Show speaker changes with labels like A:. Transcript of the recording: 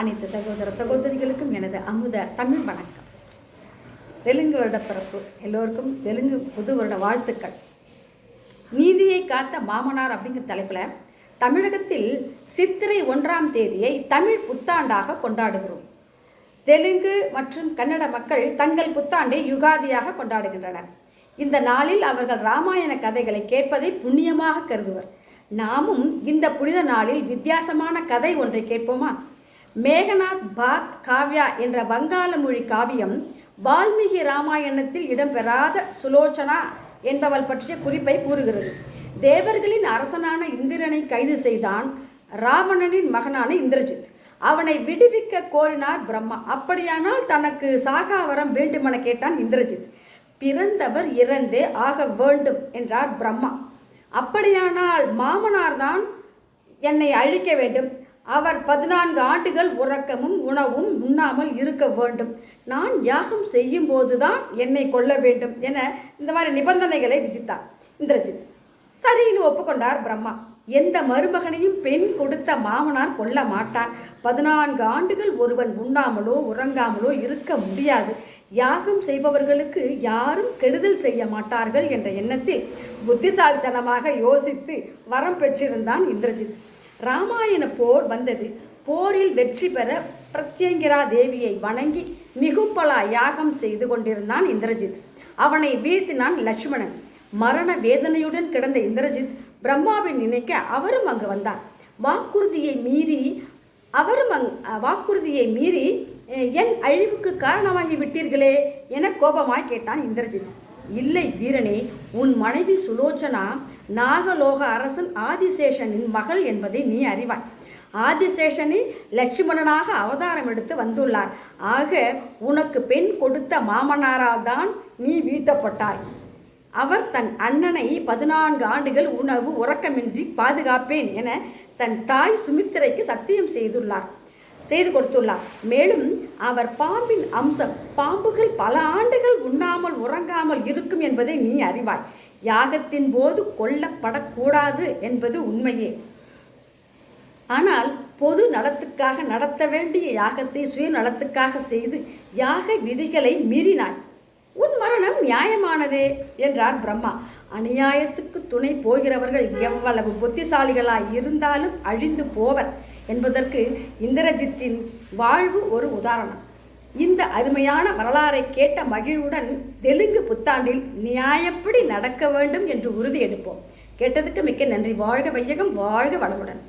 A: அனைத்து சகோதர சகோதரிகளுக்கும் எனது அமுத தமிழ் வணக்கம். தெலுங்கு வருட பிறப்பு எல்லோருக்கும் தெலுங்கு புது வருட வாழ்த்துக்கள். நீதியை காத்த மாமனார் அப்படிங்கிற தலைப்பில் தமிழகத்தில் சித்திரை ஒன்றாம் தேதியை தமிழ் புத்தாண்டாக கொண்டாடுகிறோம். தெலுங்கு மற்றும் கன்னட மக்கள் தங்கள் புத்தாண்டை யுகாதியாக கொண்டாடுகின்றனர். இந்த நாளில் அவர்கள் ராமாயண கதைகளை கேட்பதை புண்ணியமாக கருதுவர். நாமும் இந்த புனித நாளில் வித்தியாசமான கதை ஒன்றை கேட்போமா? மேகநாத் பாத் காவ்யா என்ற வங்காள மொழி காவியம் வால்மீகி ராமாயணத்தில் இடம்பெறாத சுலோச்சனா என்பவள் பற்றிய குறிப்பை கூறுகிறது. தேவர்களின் அரசனான இந்திரனை கைது செய்தான் ராவணனின் மகனான இந்திரஜித். அவனை விடுவிக்க கோரினார் பிரம்மா. அப்படியானால் தனக்கு சாகாவரம் வேண்டுமென கேட்டான் இந்திரஜித். பிறந்தவர் இறந்தே ஆக வேண்டும் என்றார் பிரம்மா. அப்படியானால் மாமனார் தான் என்னை அழிக்க வேண்டும். அவர் பதினான்கு ஆண்டுகள் உறக்கமும் உணவும் உண்ணாமல் இருக்க வேண்டும். நான் யாகம் செய்யும் போதுதான் என்னை கொல்ல வேண்டும் என இந்த மாதிரி நிபந்தனைகளை விதித்தார் இந்திரஜித். சரின்னு ஒப்புக்கொண்டார் பிரம்மா. எந்த மருமகனையும் பெண் கொடுத்த மாமனார் கொல்ல மாட்டார். பதினான்கு ஆண்டுகள் ஒருவன் உண்ணாமலோ உறங்காமலோ இருக்க முடியாது. யாகம் செய்பவர்களுக்கு யாரும் கெடுதல் செய்ய மாட்டார்கள் என்ற எண்ணத்தில் புத்திசாலித்தனமாக யோசித்து வரம் பெற்றிருந்தான் இந்திரஜித். ராமாயண போர் வந்தது. போரில் வெற்றி பெற பிரத்யங்கிரா தேவியை வணங்கி நிகும்பலா யாகம் செய்து கொண்டிருந்தான் இந்திரஜித். அவனை வீழ்த்தினான் லட்சுமணன். மரண வேதனையுடன் கிடந்த இந்திரஜித் பிரம்மாவின் நினைக்க அவரும் அங்கு வந்தார் வாக்குறுதியை மீறி அவரும் அங் வாக்குறுதியை மீறி என் அழிவுக்கு காரணமாகி விட்டீர்களே என கோபமாய் கேட்டான் இந்திரஜித். இல்லை வீரனே உன் மனைவி சுலோச்சனா நாகலோக அரசன் ஆதிசேஷனின் மகள் என்பதை நீ அறிவாய். ஆதிசேஷனே லட்சுமணனாக அவதாரம் எடுத்து வந்துள்ளார். ஆக உனக்கு பெண் கொடுத்த மாமனாரால் தான் நீ வீழ்த்தப்பட்டாய். அவர் தன் அண்ணனை பதினான்கு ஆண்டுகள் உணவு உறக்கமின்றி பாதுகாப்பேன் என தன் தாய் சுமித்திரைக்கு சத்தியம் செய்துள்ளார் செய்து கொடுத்துள்ளார். மேலும் அவர் பாம்பின் அம்சம் பாம்புகள் பல ஆண்டுகள் உண்ணா என்பதை நீ அறிவாய். யாகத்தின் போது கொல்லப்படக்கூடாது என்பது உண்மையே. ஆனால் பொது நலத்துக்காக நடத்த வேண்டிய யாகத்தை சுயநலத்துக்காக செய்து யாக விதிகளை மீறினாய். உன் மரணம் நியாயமானதே என்றார் பிரம்மா. அநியாயத்துக்கு துணை போகிறவர்கள் எவ்வளவு புத்திசாலிகளாய் இருந்தாலும் அழிந்து போவர் என்பதற்கு இந்திரஜித்தின் வாழ்வு ஒரு உதாரணம். இந்த அருமையான வரலாறை கேட்ட மகிழ்வுடன் தெலுங்கு புத்தாண்டில் நியாயப்படி நடக்க வேண்டும் என்று உறுதி எடுப்போம். கேட்டதுக்கு மிக்க நன்றி. வாழ்க வையகம் வாழ்க வளமுடன்.